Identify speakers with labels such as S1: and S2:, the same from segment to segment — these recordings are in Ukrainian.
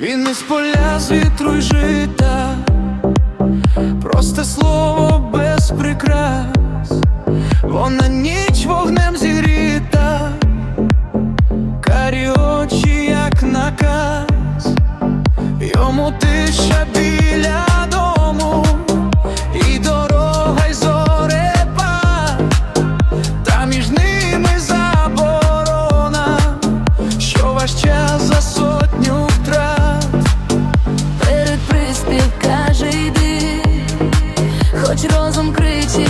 S1: Він не з поля з вітру й жита, просте слово без прикрас, вона ніч вогнем зігріта, карі очі, як наказ, йому тиша
S2: хоч розум кричить.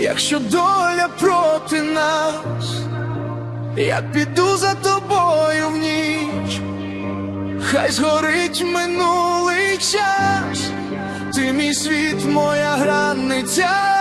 S1: Якщо доля проти нас, я піду за тобою в ніч, хай згорить минулий час, ти мій світ, моя границя.